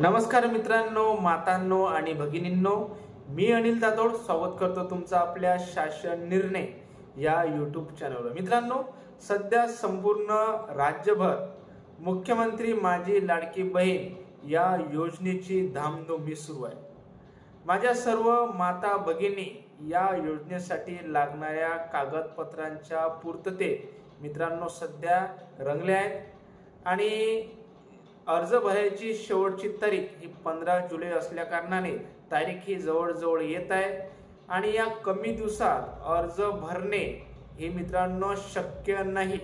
नमस्कार मित्रांनो मातांनो आणि भगिनींनो. मी अनिल दादोड स्वागत करतो तुमचा आपल्या शासन निर्णय या यूट्यूब चॅनलवर मित्रांनो सध्या संपूर्ण राज्यभर मुख्यमंत्री माझी लाडकी बहीण या योजनेची धामधुमी सुरू आहे. माझ्या सर्व माता भगिनी या योजनेसाठी लागणाऱ्या कागदपत्रांच्या पूर्ततेत मित्रांनो सध्या रंगल्या आहेत. आणि अर्ज भरायची शेवटची तारीख ही पंधरा जुलै असल्या कारणाने तारीख ही जवळजवळ येत आहे. आणि या कमी दिवसात अर्ज भरणे हे मित्रांनो शक्य नाही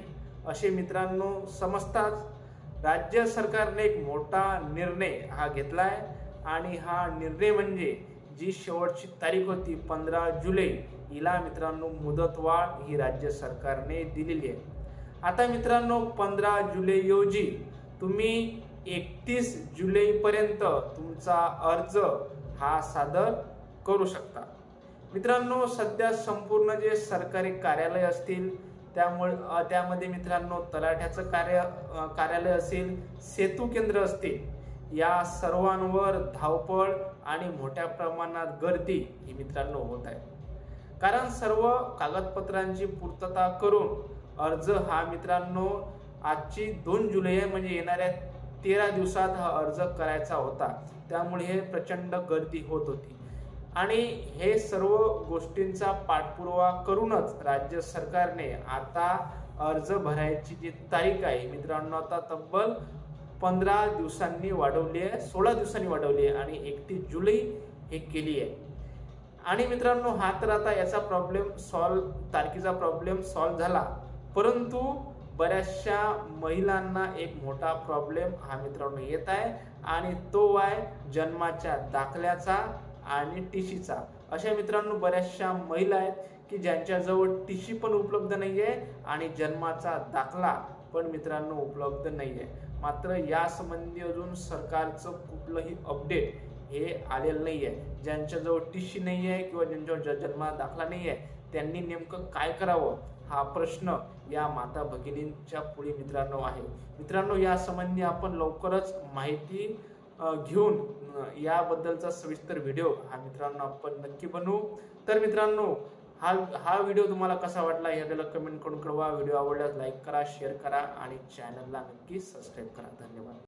असे मित्रांनो समजताच राज्य सरकारने एक मोठा निर्णय हा घेतला आहे आणि हा निर्णय म्हणजे जी शेवटची तारीख होती पंधरा जुलै हिला मित्रांनो मुदतवाढ ही राज्य सरकारने दिलेली आहे. आता मित्रांनो पंधरा जुलैऐवजी तुम्ही एकतीस जुलैपर्यंत तुमचा अर्ज हा सादर करू शकता. मित्रांनो सध्या संपूर्ण जे सरकारी कार्यालय असतील त्यामुळे त्यामध्ये मित्रांनो तलाठ्याचं कार्य कार्यालय असेल सेतू केंद्र असतील या सर्वांवर धावपळ आणि मोठ्या प्रमाणात गर्दी ही मित्रांनो होत आहे. कारण सर्व कागदपत्रांची पूर्तता करून अर्ज हा मित्रांनो आजची दोन जुलै म्हणजे येणाऱ्या तेरा दिवसात हा अर्ज करायचा होता. त्यामुळे हे प्रचंड गर्दी होत होती. आणि हे सर्व गोष्टींचा पाठपुरावा करूनच राज्य सरकारने आता अर्ज भरायची जी तारीख आहे मित्रांनो आता तब्बल पंधरा दिवसांनी वाढवली आहे सोळा दिवसांनी वाढवली आहे आणि एकतीस जुलै हे केली आहे. आणि मित्रांनो हा तर आता याचा प्रॉब्लेम सॉल्व तारखेचा प्रॉब्लेम सॉल्व झाला. परंतु बऱ्याचशा महिलांना एक मोठा प्रॉब्लेम हा मित्रांनो येत आहे आणि तो आहे जन्माच्या दाखल्याचा आणि टीशीचा. अशा मित्रांनो बऱ्याचशा महिला आहेत की ज्यांच्याजवळ टीशी पण उपलब्ध नाही आहे आणि जन्माचा दाखला पण मित्रांनो उपलब्ध नाही आहे मात्र यासंबंधी अजून सरकारचं कुठलंही अपडेट हे आलेलं नाही आहे ज्यांच्याजवळ टीशी नाही आहे किंवा ज्यांच्यावर जन्मा दाखला नाही आहे त्यांनी नेमकं काय करावं? हा प्रश्न या माता भगिनींच्या पुढे मित्रांनो आहे. मित्रांनो या संबंधी आपण लवकरच माहिती घेऊन याबद्दलचा सविस्तर व्हिडिओ हा मित्रांनो आपण नक्की बनवू. तर मित्रांनो हा हा व्हिडिओ तुम्हाला कसा वाटला हे आपल्याला कमेंट करून कळवा. व्हिडिओ आवडल्यास लाईक करा शेअर करा आणि चॅनलला नक्की सबस्क्राईब करा. धन्यवाद.